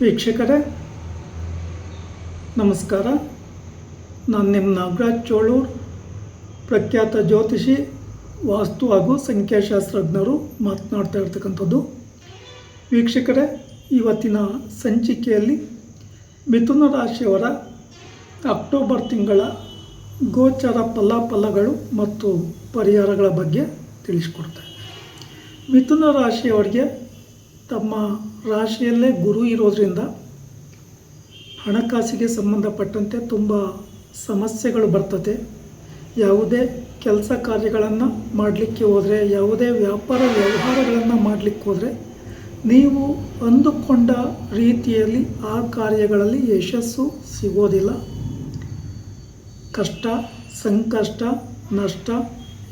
ವೀಕ್ಷಕರೇ, ನಮಸ್ಕಾರ. ನಾನು ನಿಮ್ಮ ನಾಗರಾಜ್ ಚೋಳೂರ್, ಪ್ರಖ್ಯಾತ ಜ್ಯೋತಿಷಿ, ವಾಸ್ತು ಹಾಗೂ ಸಂಖ್ಯಾಶಾಸ್ತ್ರಜ್ಞರು ಮಾತನಾಡ್ತಾ ಇರ್ತಕ್ಕಂಥದ್ದು. ವೀಕ್ಷಕರೇ, ಇವತ್ತಿನ ಸಂಚಿಕೆಯಲ್ಲಿ ಮಿಥುನ ರಾಶಿಯವರ ಅಕ್ಟೋಬರ್ ತಿಂಗಳ ಗೋಚರ ಫಲಾಫಲಗಳು ಮತ್ತು ಪರಿಹಾರಗಳ ಬಗ್ಗೆ ತಿಳಿಸ್ಕೊಡ್ತಾರೆ ಮಿಥುನ ರಾಶಿಯವರಿಗೆ ತಮ್ಮ ರಾಶಿಯಲ್ಲೇ ಗುರು ಇರೋದ್ರಿಂದ ಹಣಕಾಸಿಗೆ ಸಂಬಂಧಪಟ್ಟಂತೆ ತುಂಬ ಸಮಸ್ಯೆಗಳು ಬರ್ತದೆ. ಯಾವುದೇ ಕೆಲಸ ಕಾರ್ಯಗಳನ್ನು ಮಾಡಲಿಕ್ಕೆ ಹೋದರೆ, ಯಾವುದೇ ವ್ಯಾಪಾರ ವ್ಯವಹಾರಗಳನ್ನು ಮಾಡಲಿಕ್ಕೆ ಹೋದರೆ, ನೀವು ಅಂದುಕೊಂಡ ರೀತಿಯಲ್ಲಿ ಆ ಕಾರ್ಯಗಳಲ್ಲಿ ಯಶಸ್ಸು ಸಿಗೋದಿಲ್ಲ. ಕಷ್ಟ, ಸಂಕಷ್ಟ, ನಷ್ಟ,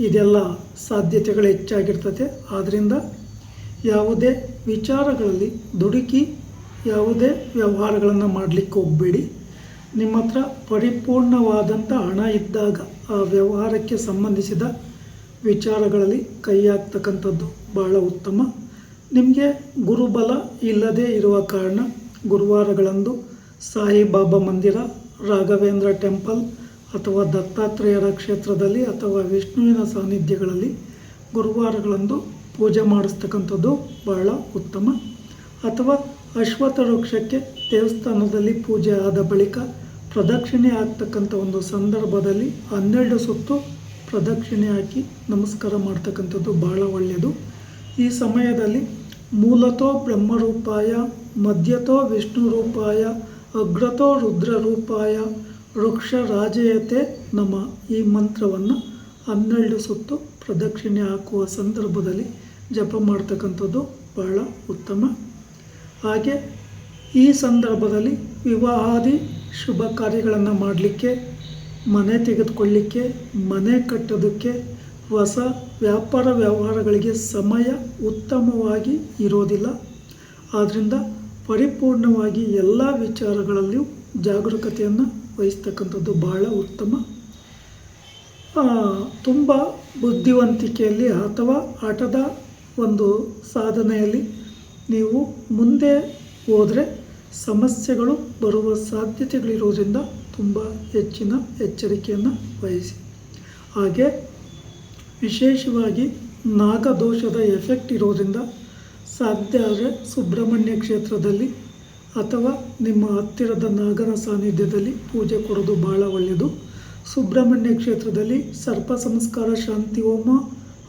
ಇದೆಲ್ಲ ಸಾಧ್ಯತೆಗಳು ಹೆಚ್ಚಾಗಿರ್ತದೆ. ಆದ್ದರಿಂದ ಯಾವುದೇ ವಿಚಾರಗಳಲ್ಲಿ ದುಡುಕಿ ಯಾವುದೇ ವ್ಯವಹಾರಗಳನ್ನು ಮಾಡಲಿಕ್ಕೆ ಹೋಗಬೇಡಿ ನಿಮ್ಮ ಹತ್ರ ಪರಿಪೂರ್ಣವಾದಂಥ ಹಣ ಇದ್ದಾಗ ಆ ವ್ಯವಹಾರಕ್ಕೆ ಸಂಬಂಧಿಸಿದ ವಿಚಾರಗಳಲ್ಲಿ ಕೈ ಹಾಕ್ತಕ್ಕಂಥದ್ದು ಬಹಳ ಉತ್ತಮ. ನಿಮಗೆ ಗುರುಬಲ ಇಲ್ಲದೇ ಇರುವ ಕಾರಣ ಗುರುವಾರಗಳಂದು ಸಾಯಿಬಾಬಾ ಮಂದಿರ, ರಾಘವೇಂದ್ರ ಟೆಂಪಲ್ ಅಥವಾ ದತ್ತಾತ್ರೇಯರ ಕ್ಷೇತ್ರದಲ್ಲಿ ಅಥವಾ ವಿಷ್ಣುವಿನ ಸಾನ್ನಿಧ್ಯಗಳಲ್ಲಿ ಗುರುವಾರಗಳಂದು ಪೂಜೆ ಮಾಡಿಸ್ತಕ್ಕಂಥದ್ದು ಬಹಳ ಉತ್ತಮ. ಅಥವಾ ಅಶ್ವತ್ಥ ವೃಕ್ಷಕ್ಕೆ ದೇವಸ್ಥಾನದಲ್ಲಿ ಪೂಜೆ ಆದ ಬಳಿಕ ಪ್ರದಕ್ಷಿಣೆ ಆಗ್ತಕ್ಕಂಥ ಒಂದು ಸಂದರ್ಭದಲ್ಲಿ ಹನ್ನೆರಡು ಸುತ್ತು ಪ್ರದಕ್ಷಿಣೆ ಹಾಕಿ ನಮಸ್ಕಾರ ಮಾಡ್ತಕ್ಕಂಥದ್ದು ಬಹಳ ಒಳ್ಳೆಯದು. ಈ ಸಮಯದಲ್ಲಿ ಮೂಲತೋ ಬ್ರಹ್ಮರೂಪಾಯ, ಮಧ್ಯತೋ ವಿಷ್ಣು ರೂಪಾಯ ಅಗ್ರತೋ ರುದ್ರ ರೂಪಾಯ ವೃಕ್ಷ ರಾಜಯತೆ ನಮ್ಮ ಈ ಮಂತ್ರವನ್ನು ಹನ್ನೆರಡು ಸುತ್ತು ಪ್ರದಕ್ಷಿಣೆ ಹಾಕುವ ಸಂದರ್ಭದಲ್ಲಿ ಜಪ ಮಾಡ್ತಕ್ಕಂಥದ್ದು ಬಹಳ ಉತ್ತಮ. ಹಾಗೆ ಈ ಸಂದರ್ಭದಲ್ಲಿ ವಿವಾಹಾದಿ ಶುಭ ಕಾರ್ಯಗಳನ್ನು ಮಾಡಲಿಕ್ಕೆ, ಮನೆ ತೆಗೆದುಕೊಳ್ಳಿಕ್ಕೆ, ಮನೆ ಕಟ್ಟೋದಕ್ಕೆ, ಹೊಸ ವ್ಯಾಪಾರ ವ್ಯವಹಾರಗಳಿಗೆ ಸಮಯ ಉತ್ತಮವಾಗಿ ಇರೋದಿಲ್ಲ. ಆದ್ದರಿಂದ ಪರಿಪೂರ್ಣವಾಗಿ ಎಲ್ಲ ವಿಚಾರಗಳಲ್ಲಿಯೂ ಜಾಗರೂಕತೆಯನ್ನು ವಹಿಸ್ತಕ್ಕಂಥದ್ದು ಬಹಳ ಉತ್ತಮ. ತುಂಬ ಬುದ್ಧಿವಂತಿಕೆಯಲ್ಲಿ ಅಥವಾ ಆಟದ ಒಂದು ಸಾಧನೆಯಲ್ಲಿ ನೀವು ಮುಂದೆ ಹೋದರೆ ಸಮಸ್ಯೆಗಳು ಬರುವ ಸಾಧ್ಯತೆಗಳಿರೋದ್ರಿಂದ ತುಂಬ ಹೆಚ್ಚಿನ ಎಚ್ಚರಿಕೆಯನ್ನು ವಹಿಸಿ. ಹಾಗೆ ವಿಶೇಷವಾಗಿ ನಾಗದೋಷದ ಎಫೆಕ್ಟ್ ಇರೋದ್ರಿಂದ ಸಾಧ್ಯ ಆದರೆ ಸುಬ್ರಹ್ಮಣ್ಯ ಕ್ಷೇತ್ರದಲ್ಲಿ ಅಥವಾ ನಿಮ್ಮ ಹತ್ತಿರದ ನಾಗನ ಸಾನ್ನಿಧ್ಯದಲ್ಲಿ ಪೂಜೆ ಕೊಡೋದು ಭಾಳ ಒಳ್ಳೆಯದು ಸುಬ್ರಹ್ಮಣ್ಯ ಕ್ಷೇತ್ರದಲ್ಲಿ ಸರ್ಪ ಸಂಸ್ಕಾರ, ಶಾಂತಿ, ಹೋಮ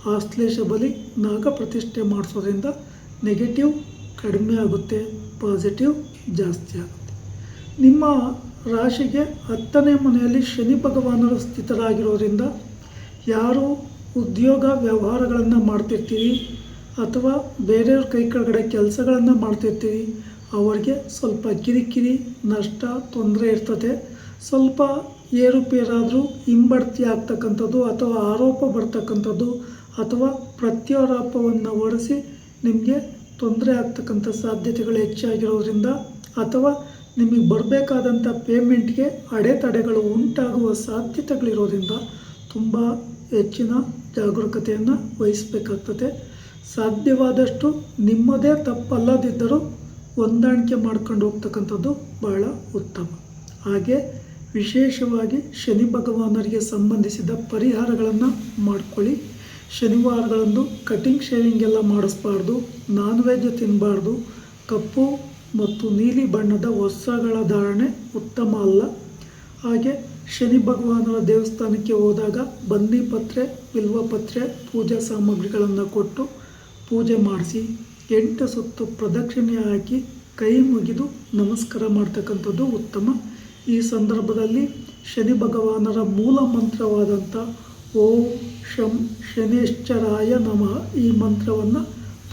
ಆಶ್ಲೇಷ ಬಲಿ ನಾಗ ಪ್ರತಿಷ್ಠೆ ಮಾಡಿಸೋದ್ರಿಂದ ನೆಗೆಟಿವ್ ಕಡಿಮೆ ಆಗುತ್ತೆ ಪಾಸಿಟಿವ್ ಜಾಸ್ತಿ ಆಗುತ್ತೆ. ನಿಮ್ಮ ರಾಶಿಗೆ ಹತ್ತನೇ ಮನೆಯಲ್ಲಿ ಶನಿ ಭಗವಾನರು ಸ್ಥಿತರಾಗಿರೋದ್ರಿಂದ ಯಾರು ಉದ್ಯೋಗ ವ್ಯವಹಾರಗಳನ್ನು ಮಾಡ್ತಿರ್ತೀರಿ ಅಥವಾ ಬೇರೆಯವ್ರ ಕೈ ಕೆಳಗಡೆ ಕೆಲಸಗಳನ್ನು ಮಾಡ್ತಿರ್ತೀರಿ, ಅವರಿಗೆ ಸ್ವಲ್ಪ ಕಿರಿಕಿರಿ, ನಷ್ಟ, ತೊಂದರೆ ಇರ್ತದೆ. ಸ್ವಲ್ಪ ಏರುಪೇರಾದರೂ ಹಿಂಬಡ್ತಿ ಆಗ್ತಕ್ಕಂಥದ್ದು ಅಥವಾ ಆರೋಪ ಬರ್ತಕ್ಕಂಥದ್ದು ಅಥವಾ ಪ್ರತ್ಯಾರೋಪವನ್ನು ಹೊರಿಸಿ ನಿಮಗೆ ತೊಂದರೆ ಆಗ್ತಕ್ಕಂಥ ಸಾಧ್ಯತೆಗಳು ಹೆಚ್ಚಾಗಿರೋದ್ರಿಂದ ಅಥವಾ ನಿಮಗೆ ಬರಬೇಕಾದಂಥ ಪೇಮೆಂಟ್ಗೆ ಅಡೆತಡೆಗಳು ಉಂಟಾಗುವ ಸಾಧ್ಯತೆಗಳಿರೋದ್ರಿಂದ ತುಂಬ ಹೆಚ್ಚಿನ ಜಾಗರೂಕತೆಯನ್ನು ವಹಿಸಬೇಕಾಗ್ತದೆ. ಸಾಧ್ಯವಾದಷ್ಟು ನಿಮ್ಮದೇ ತಪ್ಪಲ್ಲದಿದ್ದರೂ ಹೊಂದಾಣಿಕೆ ಮಾಡ್ಕೊಂಡು ಹೋಗ್ತಕ್ಕಂಥದ್ದು ಬಹಳ ಉತ್ತಮ. ಹಾಗೆ ವಿಶೇಷವಾಗಿ ಶನಿ ಭಗವಾನರಿಗೆ ಸಂಬಂಧಿಸಿದ ಪರಿಹಾರಗಳನ್ನು ಮಾಡ್ಕೊಳ್ಳಿ. ಶನಿವಾರಗಳಂದು ಕಟಿಂಗ್ ಶೇವಿಂಗ್ ಎಲ್ಲ ಮಾಡಿಸ್ಬಾರ್ದು ನಾನ್ ವೆಜ್ ತಿನ್ನಬಾರ್ದು ಕಪ್ಪು ಮತ್ತು ನೀಲಿ ಬಣ್ಣದ ವಸ್ತ್ರಗಳ ಧಾರಣೆ ಉತ್ತಮ ಅಲ್ಲ. ಹಾಗೆ ಶನಿ ಭಗವಾನರ ದೇವಸ್ಥಾನಕ್ಕೆ ಹೋದಾಗ ಬನ್ನಿ ಪತ್ರೆ ಬಿಲ್ವಪತ್ರೆ ಪೂಜಾ ಸಾಮಗ್ರಿಗಳನ್ನು ಕೊಟ್ಟು ಪೂಜೆ ಮಾಡಿಸಿ, ಎಂಟು ಸುತ್ತು ಪ್ರದಕ್ಷಿಣೆ ಹಾಕಿ ಕೈ ಮುಗಿದು ನಮಸ್ಕಾರ ಮಾಡ್ತಕ್ಕಂಥದ್ದು ಉತ್ತಮ. ಈ ಸಂದರ್ಭದಲ್ಲಿ ಶನಿ ಭಗವಾನರ ಮೂಲ ಮಂತ್ರವಾದಂಥ ಓಂ ಶಂ ಶನೇಶ್ವರಾಯ ನಮಃ. ಈ ಮಂತ್ರವನ್ನು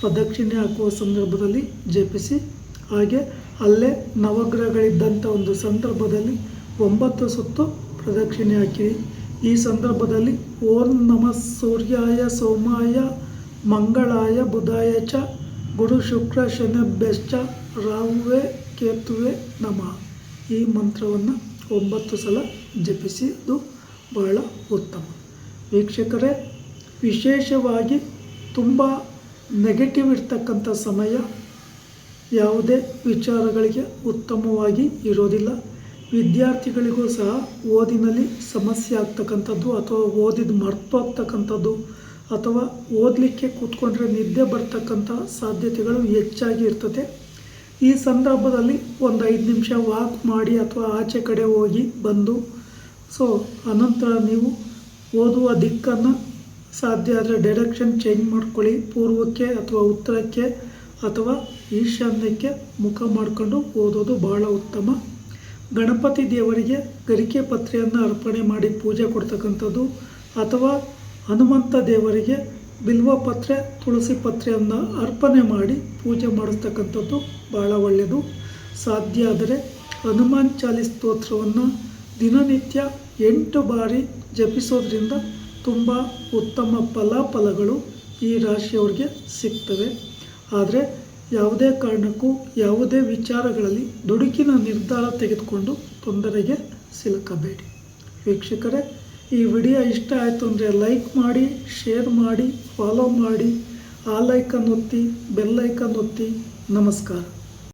ಪ್ರದಕ್ಷಿಣೆ ಹಾಕುವ ಸಂದರ್ಭದಲ್ಲಿ ಜಪಿಸಿ, ಹಾಗೆ ಅಲ್ಲೇ ನವಗ್ರಹಗಳಿದ್ದಂಥ ಒಂದು ಸಂದರ್ಭದಲ್ಲಿ ಒಂಬತ್ತು ಸುತ್ತು ಪ್ರದಕ್ಷಿಣೆ ಹಾಕಿರಿ ಈ ಸಂದರ್ಭದಲ್ಲಿ ಓಂ ನಮಃ ಸೂರ್ಯಾಯ ಸೋಮಾಯ, ಮಂಗಳಾಯ ಬುಧಾಯ ಚ, ಗುರು ಶುಕ್ರ ಶನಭ್ಯಶ್ಚ ರಾಹುವೆ ಕೇತುವೆ ನಮಃ. ಈ ಮಂತ್ರವನ್ನು ಒಂಬತ್ತು ಸಲ ಜಪಿಸಿದ್ದು ಬಹಳ ಉತ್ತಮ. ವೀಕ್ಷಕರೇ, ವಿಶೇಷವಾಗಿ ತುಂಬ ನೆಗೆಟಿವ್ ಇರ್ತಕ್ಕಂಥ ಸಮಯ ಯಾವುದೇ ವಿಚಾರಗಳಿಗೆ ಉತ್ತಮವಾಗಿ ಇರೋದಿಲ್ಲ. ವಿದ್ಯಾರ್ಥಿಗಳಿಗೂ ಸಹ ಓದಿನಲ್ಲಿ ಸಮಸ್ಯೆ ಆಗ್ತಕ್ಕಂಥದ್ದು ಅಥವಾ ಓದಿದ ಮರ್ತೋಗ್ತಕ್ಕಂಥದ್ದು ಅಥವಾ ಓದಲಿಕ್ಕೆ ಕೂತ್ಕೊಂಡ್ರೆ ನಿದ್ದೆ ಬರ್ತಕ್ಕಂಥ ಸಾಧ್ಯತೆಗಳು ಹೆಚ್ಚಾಗಿ ಇರ್ತದೆ. ಈ ಸಂದರ್ಭದಲ್ಲಿ ಒಂದು ಐದು ನಿಮಿಷ ವಾಕ್ ಮಾಡಿ ಅಥವಾ ಆಚೆ ಕಡೆ ಹೋಗಿ ಬಂದು ಸೊ ಅನಂತರ ನೀವು ಓದುವ ದಿಕ್ಕನ್ನು ಸಾಧ್ಯ ಆದರೆ ಡೈರೆಕ್ಷನ್ ಚೇಂಜ್ ಮಾಡ್ಕೊಳ್ಳಿ. ಪೂರ್ವಕ್ಕೆ ಅಥವಾ ಉತ್ತರಕ್ಕೆ ಅಥವಾ ಈಶಾನ್ಯಕ್ಕೆ ಮುಖ ಮಾಡಿಕೊಂಡು ಓದೋದು ಬಹಳ ಉತ್ತಮ. ಗಣಪತಿ ದೇವರಿಗೆ ಗರಿಕೆ ಪತ್ರೆಯನ್ನು ಅರ್ಪಣೆ ಮಾಡಿ ಪೂಜೆ ಕೊಡ್ತಕ್ಕಂಥದ್ದು ಅಥವಾ ಹನುಮಂತ ದೇವರಿಗೆ ಬಿಲ್ವ ಪತ್ರೆ, ತುಳಸಿ ಪತ್ರೆಯನ್ನು ಅರ್ಪಣೆ ಮಾಡಿ ಪೂಜೆ ಮಾಡಿಸ್ತಕ್ಕಂಥದ್ದು ಬಹಳ ಒಳ್ಳೆಯದು. ಸಾಧ್ಯ ಆದರೆ ಹನುಮಾನ್ ಚಾಲಿ ಸ್ತೋತ್ರವನ್ನು ದಿನನಿತ್ಯ ಎಂಟು ಬಾರಿ ಜಪಿಸೋದ್ರಿಂದ ತುಂಬ ಉತ್ತಮ ಫಲಾಫಲಗಳು ಈ ರಾಶಿಯವ್ರಿಗೆ ಸಿಗ್ತವೆ. ಆದರೆ ಯಾವುದೇ ಕಾರಣಕ್ಕೂ ಯಾವುದೇ ವಿಚಾರಗಳಲ್ಲಿ ದುಡುಕಿನ ನಿರ್ಧಾರ ತೆಗೆದುಕೊಂಡು ತೊಂದರೆಗೆ ಸಿಲುಕಬೇಡಿ. ವೀಕ್ಷಕರೇ, ಈ ವಿಡಿಯೋ ಇಷ್ಟ ಆಯಿತು ಅಂದರೆ ಲೈಕ್ ಮಾಡಿ, ಶೇರ್ ಮಾಡಿ, ಫಾಲೋ ಮಾಡಿ, ಆ ಲೈಕನ್ ಒತ್ತಿ ಬೆಲ್ಲೈಕನ್ ಒತ್ತಿ. ನಮಸ್ಕಾರ.